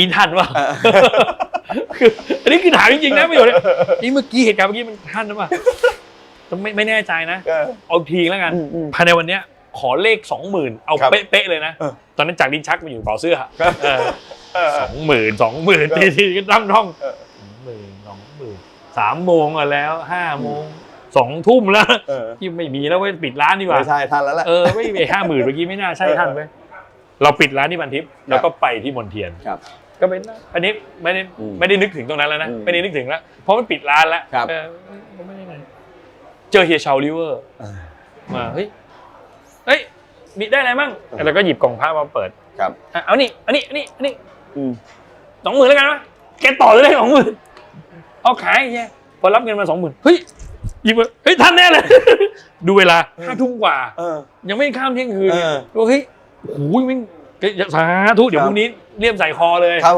กินทันวะเออคืออันนี้คือถามจริงๆนะประโยชน์เนี่ยนี่เมื่อกี้เหตุการณ์เมื่อกี้มันทันหรือเปล่าไม่ไม่แน่ใจนะ เออ เอาอีกทีแล้วกันอืมอืมภายในวันเนี้ยขอเลขสองหมื่นเอาครับเป๊ะๆเลยนะ เออ ตอนนั้นจากดินชักมาอยู่กระเป๋าเสื้อครับเออเออ สองหมื่นสองหมื่นเอทีอทีก็ตั้งท่องเออสองหมื่นสองหมื่นสามโมงอะแล้วห้าโมงสองทุ่มแล้วเออ ยิ่งไม่มีแล้วเว้ยปิดร้านดีกว่า ไม่ใช่ทันแล้วแหละ เออไม่มีห้าหมื่นเมื่อกี้ไม่น่าใช่ท่านเว้ยเราปิดร้านที่พันทิพย์แล้วก็ไปที่มนเทียน ครับ ก็เป็นอันนี้ไม่ได้อืมไม่ได้นึกถึงตรงนั้นแล้วนะ อืมไม่ได้นึกถึงแล้ว เพราะมันปิดร้านแล้วครับ เออก็ไม่ได้ไงเจอเฮียชาวลิเวอร์เออมาเฮ้ยเฮ้ยมีได้อะไรมั่งแล้วก็หยิบกล่องผ้ามาเปิดครับอะเอานี่อันนี้อันนี้อันนี้อืมสองหมื่นแล้วกันวะแกต่อเลยสองหมื่นเอาขายไงพอรับเงินมาสองหมื่นเฮ้ยหยิบมาเฮ้ยทันแน่เลย ดูเวลาห้าทุ่มกว่า เออ ยังไม่ข้ามเที่ยงคืนเออดูเฮ้ยโอ้โหแม่ง สาธุเดี๋ยวครับพรุ่งนี้เลี่ยมใส่คอเลยครับ